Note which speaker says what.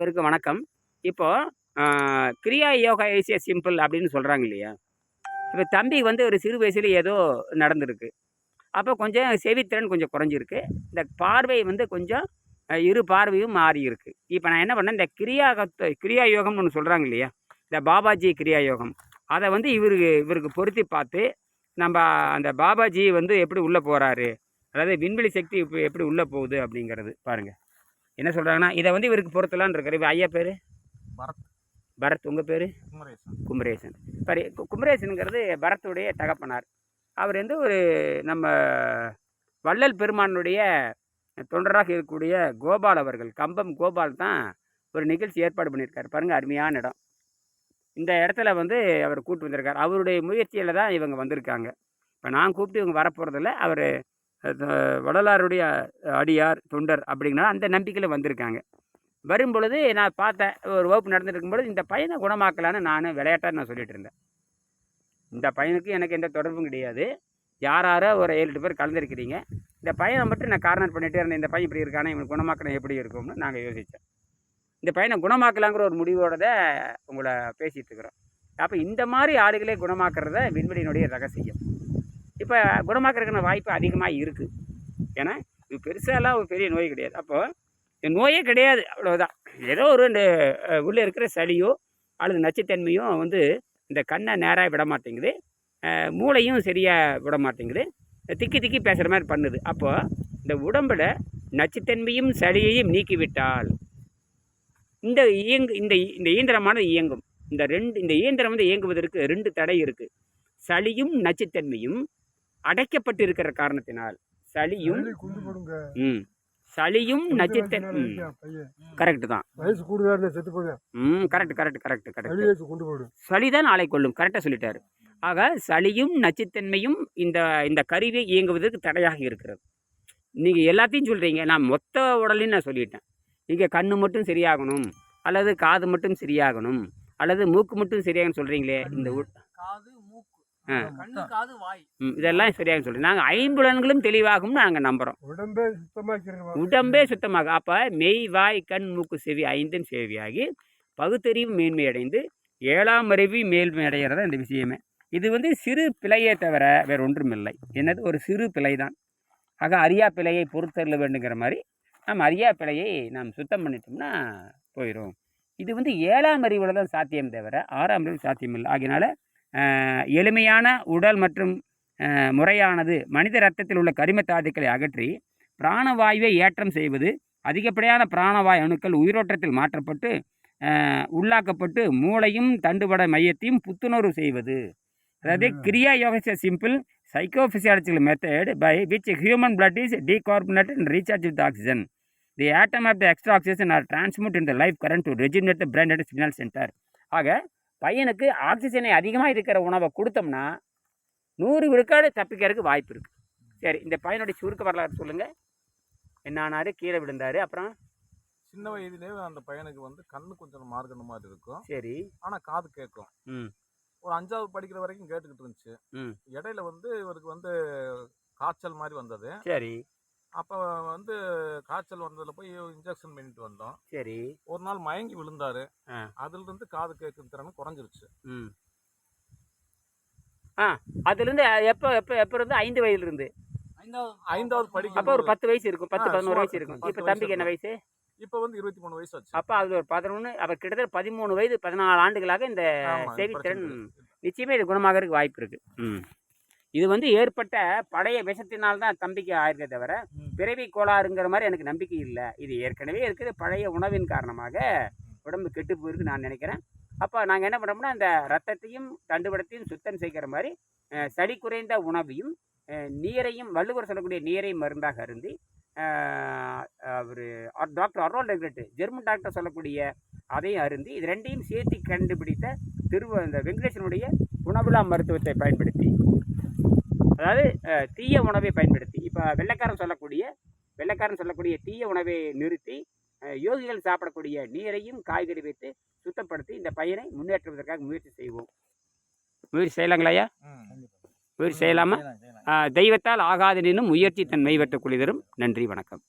Speaker 1: பேருக்கு வணக்கம். இப்போது கிரியா யோகா ஈஸியாக சிம்பிள் அப்படின்னு சொல்கிறாங்க இல்லையா? இப்போ தம்பி வந்து ஒரு சிறு வயசுல ஏதோ நடந்திருக்கு. அப்போ கொஞ்சம் செவித்திறன் கொஞ்சம் குறைஞ்சிருக்கு. இந்த பார்வை வந்து கொஞ்சம் இரு பார்வையும் மாறி இருக்கு இப்போ நான் என்ன பண்ணேன் இந்த கிரியா கிரியா யோகம்னு ஒன்று சொல்கிறாங்க இல்லையா? இந்த பாபாஜி கிரியா யோகம். அதை வந்து இவருக்கு இவருக்கு பொருத்தி பார்த்து நம்ம அந்த பாபாஜி வந்து எப்படி உள்ளே போகிறாரு அதாவது விண்வெளி சக்தி இப்போ எப்படி உள்ளே போகுது அப்படிங்கிறது பாருங்கள் என்ன சொல்கிறாங்கன்னா இதை வந்து இவருக்கு பொருத்தலான்னு இருக்காரு. ஐயா பேர்?
Speaker 2: பரத்.
Speaker 1: பரத். உங்கள் பேர்?
Speaker 2: குமரேசன்.
Speaker 1: குமரேசன். சரி குமரேசனுங்கிறது பரத்துடைய தகப்பனார். அவர் வந்து ஒரு நம்ம வள்ளல் பெருமானுடைய தொண்டராக இருக்கக்கூடிய கோபால் அவர்கள் கம்பம் கோபால் தான் ஒரு நிகழ்ச்சி ஏற்பாடு பண்ணியிருக்காரு. பாருங்கள் அருமையான இடம். இந்த இடத்துல வந்து அவர் கூப்பிட்டு வந்திருக்கார். அவருடைய முயற்சியில் தான் இவங்க வந்திருக்காங்க. இப்போ நான் கூப்பிட்டு இவங்க வரப்போகிறதில்ல அவர் வள்ளலாருடைய அடியார் தொண்டர் அப்படிங்கிற அந்த நம்பிக்கையில் வந்திருக்காங்க. வரும்பொழுது நான் பார்த்தேன் ஒரு வகுப்பு நடந்துட்டு இருக்கும்பொழுது இந்த பையனை குணமாக்கலான்னு நான் விளையாட்டாக நான் சொல்லிகிட்டு இருந்தேன். இந்த பையனுக்கு எனக்கு எந்த தொடர்பும் கிடையாது. யார் யாரோ ஒரு ஏழு எட்டு பேர் கலந்துருக்கிறீங்க. இந்த பையனை மட்டும் நான் கார்னர் பண்ணிகிட்டே இருந்தேன். இந்த பையன் இப்படி இருக்கானே இவன் குணமாக்கணும் எப்படி இருக்கும்னு நாங்கள் யோசித்தோம் இந்த பையனை குணமாக்கலாங்கிற ஒரு முடிவோட தான் உங்களை பேசிகிட்டு இருக்கிறோம். அப்போ இந்த மாதிரி ஆளுகளே குணமாக்குறத விண்வெளியினுடைய ரகசியம். இப்போ குணமாக்குறதுக்கான வாய்ப்பு அதிகமாக இருக்குது ஏன்னா இது பெருசாலாம் ஒரு பெரிய நோய் கிடையாது. அப்போது நோயே கிடையாது அவ்வளோதான் ஏதோ ஒரு இந்த உள்ளே இருக்கிற சளியோ அல்லது நச்சுத்தன்மையும் வந்து இந்த கண்ணை நேராக விட மாட்டேங்குது மூளையும் சரியாக விட மாட்டேங்குது திக்கி திக்கி பேசுகிற மாதிரி பண்ணுது. அப்போது இந்த உடம்பில் நச்சுத்தன்மையும் சளியையும் நீக்கிவிட்டால் இந்த இயங்கு இந்த இந்த இயந்திரமானது இயங்கும். இந்த ரெண்டு இந்த இயந்திரம் வந்து இயங்குவதற்கு ரெண்டு தடை இருக்குது சளியும் நச்சுத்தன்மையும் அடைக்கப்பட்டு இருக்கிற காரணத்தினால் சளியும் ம் சளியும்
Speaker 3: பையன்
Speaker 1: கரெக்டு தான்.
Speaker 3: வயசு கூடுதலா இருந்தா செத்து போவேன்
Speaker 1: ம் கரெக்ட் கரெக்ட் கரெக்ட் கரெக்ட்.
Speaker 3: குண்டு போடும்
Speaker 1: சளி தான் ஆளை கொள்ளும் கரெக்டாக சொல்லிட்டாரு. ஆக சளியும் நச்சுத்தன்மையும் இந்த இந்த கருவி இயங்குவதற்கு தடையாக இருக்கிறது. நீங்கள் எல்லாத்தையும் சொல்கிறீங்க நான் மொத்த உடலையும் நான் சொல்லிட்டேன். இங்கே கண்ணு மட்டும் சரியாகணும் அல்லது காது மட்டும் சரியாகணும் அல்லது மூக்கு மட்டும் சரியாகணும் சொல்கிறீங்களே இந்த உ-
Speaker 2: காது மூக்கு
Speaker 1: ஆ.
Speaker 2: கண்ணு காது வாய்
Speaker 1: ம், இதெல்லாம் சரியாக சொல்கிறேன் நாங்கள் ஐம்புலன்களும் தெளிவாகும்னு நாங்கள் நம்புகிறோம்
Speaker 3: உடம்பே சுத்தமாக்கிறேன்
Speaker 1: உடம்பே சுத்தமாக அப்போ மெய் வாய் கண் மூக்கு செவி ஐந்தும் செவியாகி பகுத்தறிவு மேன்மையடைந்து ஏழாம் அறிவு மேன்மை அடைகிறதா இந்த விஷயமே. இது வந்து சிறு பிழையே தவிர வேறு ஒன்றுமில்லை. என்னது? ஒரு சிறு பிழை தான். ஆக அரியா பிழையை பொறுத்தள்ள வேண்டுங்கிற மாதிரி நாம் அரியா பிழையை நாம் சுத்தம் பண்ணிட்டோம்னா போயிடும் இது வந்து ஏழாம் அறிவில் தான் சாத்தியம் தவிர ஆறாம் அறிவு சாத்தியமில்லை. ஆகையினால ஆஹ், எளிமையான உடல் மற்றும் முறையானது மனித ரத்தத்தில் உள்ள கரிம தாதுக்களை அகற்றி பிராணவாயுவை ஏற்றம் செய்வது அதிகப்படியான பிராணவாயு அணுக்கள் உயிரோட்டத்தில் மாற்றப்பட்டு உள்ளாக்கப்பட்டு மூளையும் தண்டுவட மையத்தையும் புத்துணர்வு செய்வது. அதாவது. Kriya Yoga simple psychophysiological method by which human is decarbonated and recharged with oxygen. The atom of the extra oxygen are transmitted in the life current to regenerate the brain and signal center. ஆக பையனுக்கு ஆக்சிஜனை அதிகமாக இருக்கிற உணவை கொடுத்தோம்னா நூறு விழுக்காடு தப்பிக்கிறதுக்கு வாய்ப்பு இருக்குது சரி இந்த பையனுடைய சுருக்க வரலாறு சொல்லுங்கள் என்னானாரு கீழே விழுந்தாரு. அப்புறம்?
Speaker 2: சின்ன வயதிலே அந்த பையனுக்கு வந்து கண்ணு கொஞ்சம் மார்கன மாதிரி இருக்கும்.
Speaker 1: சரி.
Speaker 2: ஆனா காது கேட்கும்.
Speaker 1: ம்.
Speaker 2: ஒரு அஞ்சாவது படிக்கிற வரைக்கும் கேட்டுக்கிட்டு இருந்துச்சு.
Speaker 1: ம்.
Speaker 2: இடையில வந்து இவருக்கு வந்து காய்ச்சல் மாதிரி வந்தது.
Speaker 1: சரி.
Speaker 2: அப்ப வந்து காய்ச்சல் வந்ததுல போய் இன்ஜெக்ஷன் பண்ணிட்டு வந்தோம்.
Speaker 1: சரி.
Speaker 2: ஒரு நாள் மயங்கி விழுந்தாரு.
Speaker 1: ஆ.
Speaker 2: அதுல இருந்து காது கேட்கும் திறன் குறைஞ்சிருச்சு.
Speaker 1: ம். ஆ அதுலேருந்து எப்போ எப்போ எப்போ இருந்து ஐந்து வயதுலேருந்து.
Speaker 2: ஐந்தாவது படிக்கும்
Speaker 1: அப்போ ஒரு பத்து வயசு இருக்கும். பத்து பதினோரு வயசு இருக்கும். இப்போ தம்பிக்கு என்ன
Speaker 2: வயசு? இப்ப வந்து இருபத்தி மூணு வயசு ஆச்சு.
Speaker 1: அப்போ அது ஒரு பதினொன்று அப்போ கிட்டத்தட்ட பதிமூணு வயது பதினாலு ஆண்டுகளாக இந்த செவித்திறன். நிச்சயமே இது குணமாகறதுக்கு வாய்ப்பு இருக்கு. ம். இது வந்து ஏற்பட்ட பழைய விஷத்தினால் தான் தம்பிக்கு ஆயிருக்கே தவிர. பிறவி கோளாறுங்கிற மாதிரி எனக்கு நம்பிக்கை இல்லை இது ஏற்கனவே இருக்குது பழைய உணவின் காரணமாக உடம்பு கெட்டு போயிருக்கு நான் நினைக்கிறேன் அப்போ நாங்கள் என்ன பண்ணோம்னா அந்த ரத்தத்தையும் தண்டுவடத்தையும் சுத்தம் செய்கிற மாதிரி சளி குறைந்த உணவையும் நீரையும் வள்ளுவர் சொல்லக்கூடிய நீரை மருந்தாக அருந்தி அவர் டாக்டர் அரோல் ரெக்ரெட் ஜெர்மன் டாக்டர் சொல்லக்கூடிய அதையும் அருந்தி இது ரெண்டையும் சேர்த்து கண்டுபிடித்த திரு இந்த வெங்கடேசனுடைய உணவுலா மருத்துவத்தை பயன்படுத்தி அதாவது தீய உணவை பயன்படுத்தி இப்போ வெள்ளைக்காரன் சொல்லக்கூடிய வெள்ளைக்காரன் சொல்லக்கூடிய தீய உணவை நிறுத்தி யோகிகள் சாப்பிடக்கூடிய நீரையும் காய்கறி வைத்து சுத்தப்படுத்தி இந்த பையனை முன்னேற்றுவதற்காக முயற்சி செய்வோம். முயற்சி செய்யலாங்களாயா
Speaker 2: ம்.
Speaker 1: முயற்சி செய்யலாமா? தெய்வத்தால் ஆகாதெனினும் முயற்சி தன் மெய்வற்ற குளிதரும் நன்றி வணக்கம்.